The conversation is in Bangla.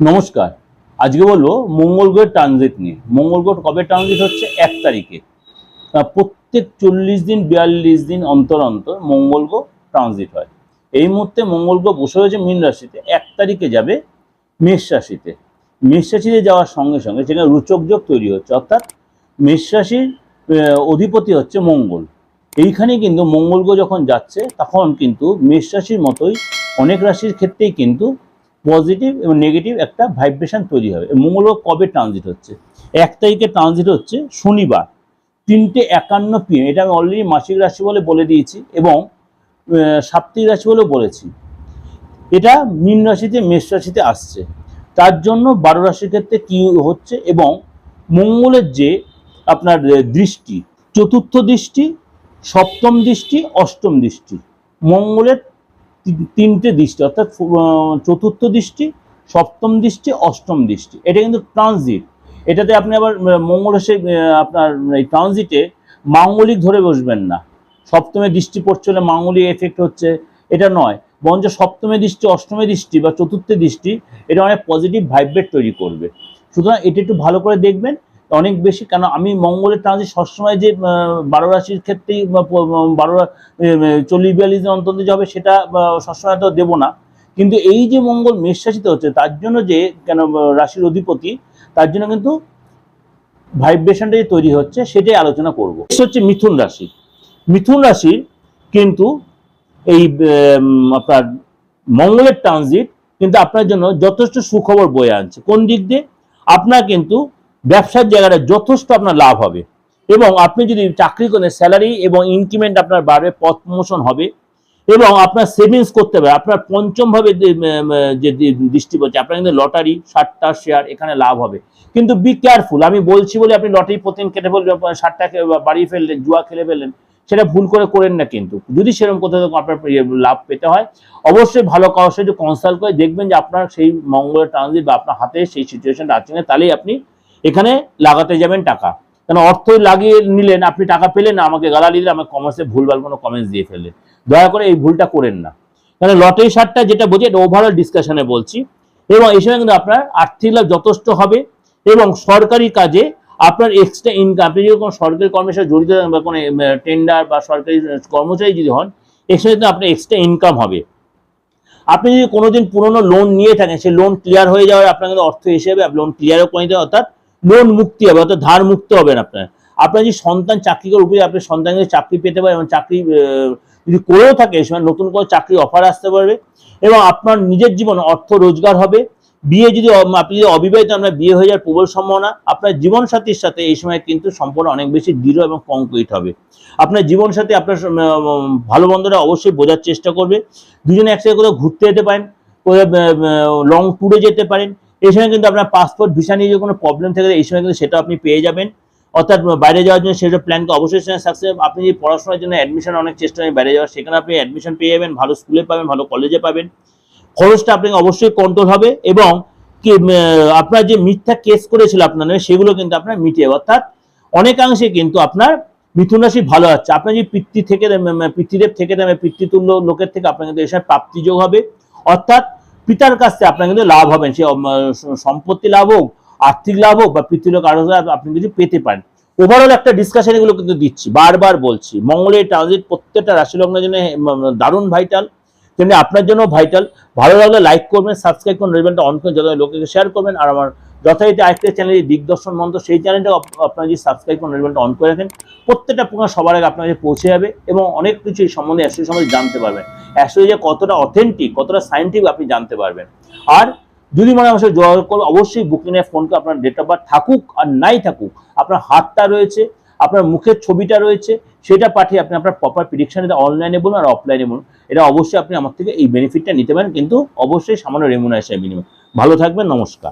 নমস্কার। আজকে বলব মঙ্গল গ্রহের ট্রানজিট নিয়ে। মঙ্গল গ্রহ কবে ট্রানজিট হচ্ছে? এক তারিখে। প্রত্যেক চল্লিশ দিন, বিয়াল্লিশ দিন অন্তর অন্তর মঙ্গল গ্রহ ট্রানজিট হয়। এই মুহূর্তে মঙ্গল গ্রহ বসে হয়েছে মীন রাশিতে। এক তারিখে যাবে মেষ রাশিতে। মেষ রাশিতে যাওয়ার সঙ্গে সঙ্গে সেখানে রুচক যোগ তৈরি হচ্ছে। অর্থাৎ মেষ রাশির অধিপতি হচ্ছে মঙ্গল। এইখানে কিন্তু মঙ্গল গ্রহ যখন যাচ্ছে, তখন কিন্তু মেষ রাশির মতোই অনেক রাশির ক্ষেত্রেই কিন্তু পজিটিভ এবং নেগেটিভ একটা ভাইব্রেশন তৈরি হবে। মঙ্গল কবে ট্রানজিট হচ্ছে? এক তারিখে ট্রানজিট হচ্ছে শনিবার, তিনটে একান্ন পিএম এটা আমি অলরেডি মাসিক রাশি বলে বলে দিয়েছি এবং সাপ্তাহিক রাশি বলেও বলেছি। এটা মীন রাশিতে, মেষ রাশিতে আসছে। তার জন্য বারো রাশির ক্ষেত্রে কি হচ্ছে এবং মঙ্গলের যে আপনার দৃষ্টি, চতুর্থ দৃষ্টি, সপ্তম দৃষ্টি, অষ্টম দৃষ্টি, মঙ্গলের তিনটে দৃষ্টি অর্থাৎ চতুর্থ দৃষ্টি সপ্তম দৃষ্টি অষ্টম দৃষ্টি। এটা কিন্তু ট্রানজিট এটাতে আপনি আবার আহ, মঙ্গল এসে আপনার এই ট্রানজিটে মাঙ্গলিক ধরে বসবেন না। সপ্তমে দৃষ্টি পড়ছে হলে মাঙ্গলিক এফেক্ট হচ্ছে। এটা নয়। বরঞ্চ সপ্তমে দৃষ্টি অষ্টমে দৃষ্টি বা চতুর্থ দৃষ্টি এটা অনেক পজিটিভ ভাইব্রেট তৈরি করবে। সুতরাং এটা একটু ভালো করে দেখবেন। অনেক বেশি, কেন আমি মঙ্গলের ট্রানজিট সবসময় যে বারো রাশির ক্ষেত্রেই বারো চল্লিশ বিয়াল্লিশ দিন অন্তত যে হবে সেটা সবসময় তো দেবো না। কিন্তু এই যে মঙ্গল মেষ রাশিতে হচ্ছে, তার জন্য যে, কেন রাশির অধিপতি, তার জন্য কিন্তু ভাইব্রেশনটা যে তৈরি হচ্ছে, সেটাই আলোচনা করব। হচ্ছে মিথুন রাশি। মিথুন রাশির কিন্তু এই আপনার মঙ্গলের ট্রানজিট কিন্তু আপনার জন্য যথেষ্ট সুখবর বয়ে আনছে। কোন দিক দিয়ে? আপনার কিন্তু ব্যবসার জায়গাটা যথেষ্ট আপনার লাভ হবে। এবং আপনি যদি চাকরি করেন স্যালারি এবং ইনক্রিমেন্ট আপনার বাড়বে পথ প্রমোশন হবে। এবং আপনার সেভিংস করতে হবে। আপনার পঞ্চম ভাবে যে দৃষ্টি বলছে আপনার কিন্তু লটারি, ষাটটা শেয়ার এখানে লাভ হবে। কিন্তু বি কেয়ারফুল আমি বলছি বলে আপনি লটারি প্রতিদিন কেটে ফেললেন ষাটটা বাড়িয়ে ফেললেন, জুয়া খেলে ফেললেন, সেটা ভুল করে করেন না কিন্তু। যদি সেরকম কোথাও আপনার ইয়ে লাভ পেতে হয়। অবশ্যই ভালো কারোর সাথে কনসাল্ট করে দেখবেন যে আপনার সেই মঙ্গলের ট্রানজিট বা আপনার হাতে সেই সিচুয়েশনটা আছে না তাহলেই আপনি এখানে লাগাতে যাবেন টাকা। কেন? অর্থ লাগিয়ে নিলেন, আপনি টাকা পেলেন না, আমাকে গালালি দিলে আমার কমার্সে ভুলভাল কোনো কমেন্টস দিয়ে ফেললেন। দয়া করে এই ভুলটা করেন না। কারণ লটারি শার্টটা যেটা বলছি, এটা ওভারঅল ডিসকাশনে বলছি। এবং এই সময় কিন্তু আপনার আর্থিক লাভ যথেষ্ট হবে এবং সরকারি কাজে আপনার এক্সট্রা ইনকাম আপনি যদি কোনো সরকারি কর্মের সাথে জড়িত থাকেন বা কোনো টেন্ডার বা সরকারি কর্মচারী যদি হন এখানে কিন্তু আপনার এক্সট্রা ইনকাম হবে। আপনি যদি কোনোদিন পুরনো লোন নিয়ে থাকেন, সেই লোন ক্লিয়ার হয়ে যাওয়ার আপনার কিন্তু অর্থ হিসেবে লোন ক্লিয়ারও করে নিতে অর্থাৎ লোন মুক্তি হবে, অর্থাৎ ধার মুক্ত হবেন আপনার। আপনার যদি সন্তান চাকরি করে উপরে আপনার সন্তান যদি চাকরি পেতে পারে এবং চাকরি যদি করেও থাকে সময় নতুন করে চাকরি অফার আসতে পারবে এবং আপনার নিজের জীবনে অর্থ রোজগার হবে। বিয়ে যদি আপনি যদি অবিবাহিত, আপনার বিয়ে হয়ে যাওয়ার প্রবল সম্ভাবনা, আপনার জীবন সাথীর সাথে এই সময় কিন্তু সম্পর্ক অনেক বেশি দৃঢ় এবং কংক্রিট হবে। আপনার জীবন সাথী আপনার ভালো বন্ধুরা অবশ্যই বোঝার চেষ্টা করবে। দুজনে একসাথে কোথাও ঘুরতে যেতে পারেন লং ট্যুরে যেতে পারেন। এই সময় কিন্তু আপনার পাসপোর্ট ভিসা নিয়ে যদি কোনো প্রবলেম থাকে, এই সময় কিন্তু সেটা আপনি পেয়ে যাবেন। অর্থাৎ বাইরে যাওয়ার জন্য সেটা প্ল্যানকে অবশ্যই সাকসেস আপনি যদি পড়াশোনার জন্য অ্যাডমিশন অনেক চেষ্টা করেন বাইরে যাওয়ার, সেখানে আপনি অ্যাডমিশন পেয়ে যাবেন, ভালো স্কুলে পাবেন, ভালো কলেজে পাবেন। খরচটা আপনাকে অবশ্যই কন্ট্রোল হবে এবং কি আপনার যে মিথ্যা কেস করেছিল আপনার সেগুলো কিন্তু আপনার মিটিয়ে অর্থাৎ অনেকাংশে কিন্তু আপনার মিথুন রাশি ভালো আছে। আপনার যদি পিতৃ থেকে পিতৃদেব থেকে পিতৃতুল্য লোকের থেকে আপনার কিন্তু এসব প্রাপ্তিযোগ হবে। অর্থাৎ পিতার কাছ থেকে আপনার কিন্তু লাভ হবেন। সে সম্পত্তি লাভ হোক, আর্থিক লাভ হোক বা পৃথিবীর কারও আপনি কিছু পেতে পারেন। ওভারঅল একটা ডিসকাশন এগুলো কিন্তু দিচ্ছি, বারবার বলছি। মঙ্গলের ট্রানজিট প্রত্যেকটা রাশি লগ্নের জন্য দারুণ ভাইটাল তেমনি আপনার জন্য ভাইটাল ভালো লাগলে লাইক করবেন সাবস্ক্রাইব করুন রেবেলটা অন করে যত লোকে শেয়ার করবেন, আর আমার যথারীতি আরেকটা চ্যানেল দিগদর্শন মন্ত্র সেই চ্যানেলটা আপনারা যদি সাবস্ক্রাইব করুন রেবেলটা অন করে রাখেন, প্রত্যেকটা প্রকার সবার আগে আপনার পৌঁছে যাবে এবং অনেক কিছু এই সম্বন্ধে অ্যাস্ট্রোলজি সম্বন্ধে জানতে পারবেন। অ্যাস্ট্রোলজি যে কতটা অথেন্টিক কতটা সাইন্টিফিক আপনি জানতে পারবেন। আর যদি মনে হয় যোগাযোগ করবে অবশ্যই বুকিংয়ে ফোন করে আপনার ডেট অফ বার্থ থাকুক আর নাই থাকুক, আপনার হাতটা রয়েছে, আপনার মুখের ছবিটা রয়েছে, সেটা পাঠিয়ে আপনি আপনার প্রপার প্রিডিকশন অনলাইনে বলুন আর অফলাইনে বলুন, এটা অবশ্যই আপনি আমার থেকে এই বেনিফিটটা নিতে পারেন, কিন্তু অবশ্যই সামান্য রেমুনারেশনের বিনিময়ে। ভালো থাকবেন, নমস্কার।